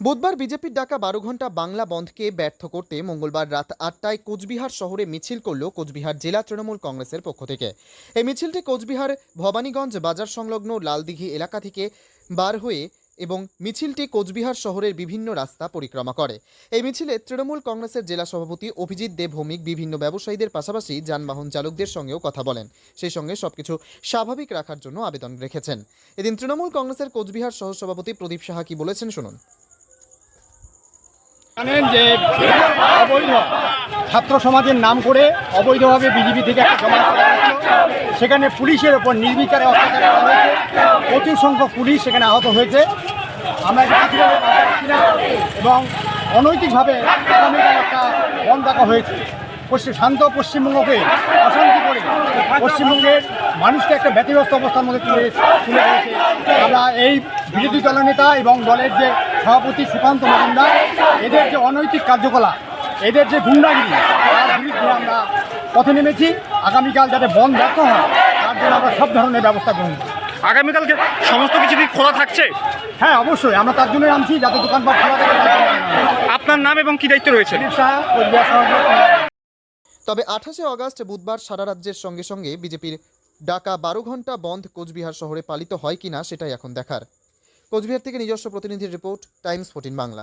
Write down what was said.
বুধবার বিজেপির ডাকা বারো ঘণ্টা বাংলা বন্ধকে ব্যর্থ করতে মঙ্গলবার রাত আটটায় কোচবিহার শহরে মিছিল করল কোচবিহার জেলা তৃণমূল কংগ্রেসের পক্ষ থেকে। এই মিছিলটি কোচবিহার ভবানীগঞ্জ বাজার সংলগ্ন লালদিঘি এলাকা থেকে বার হয়ে এবং মিছিলটি কোচবিহার শহরের বিভিন্ন রাস্তা পরিক্রমা করে। এই মিছিলে তৃণমূল কংগ্রেসের জেলা সভাপতি অভিজিৎ দেব ভৌমিক বিভিন্ন ব্যবসায়ীদের পাশাপাশি যানবাহন চালকদের সঙ্গেও কথা বলেন। সেই সঙ্গে সবকিছু স্বাভাবিক রাখার জন্য আবেদন রেখেছেন। এদিন তৃণমূল কংগ্রেসের কোচবিহার সহসভাপতি প্রদীপ সাহা কি বলেছেন শুনুন। জানেন যে অবৈধ ছাত্র সমাজের নাম করে অবৈধভাবে বিজেপি থেকে একটা জমা সেখানে পুলিশের ওপর নির্বিচারে অত্যাচার করা হয়েছে। প্রচুর সংখ্যক পুলিশ সেখানে আহত হয়েছে। আমরা এবং অনৈতিকভাবে একটা বন্ধ রাখা হয়েছে। পশ্চিম শান্ত পশ্চিমবঙ্গকে অশান্তি করে পশ্চিমবঙ্গের মানুষকে একটা ব্যতিগ্রস্ত অবস্থার মধ্যে তুলে তুলে রয়েছে আমরা এই বিরোধী দলনেতা এবং দলের যে সভাপতি সুকান্ত মজুমদার এদের যে অনৈতিক কার্যকলাপ এদের যে গুন্ডাগিরি তার বিরুদ্ধে আমরা পথে নেমেছি। আগামীকাল যাতে বন্ধ ব্যর্থ হয় তার জন্য আমরা সব ধরনের ব্যবস্থা গ্রহণ করি আগামীকালকে সমস্ত কিছু কি খোলা থাকছে? হ্যাঁ অবশ্যই। আমরা তার জন্যই নামছি যাতে দোকানপাট খোলা থাকে। আপনার নাম এবং কি দায়িত্ব রয়েছে? তবে আঠাশে অগাস্ট বুধবার সারা রাজ্যের সঙ্গে সঙ্গে বিজেপির ডাকা বারো ঘণ্টা বন্ধ কোচবিহার শহরে পালিত হয় কিনা সেটাই এখন দেখার। কোচবিহার থেকে নিজস্ব প্রতিনিধির রিপোর্ট টাইমস ফোর্টিন বাংলা।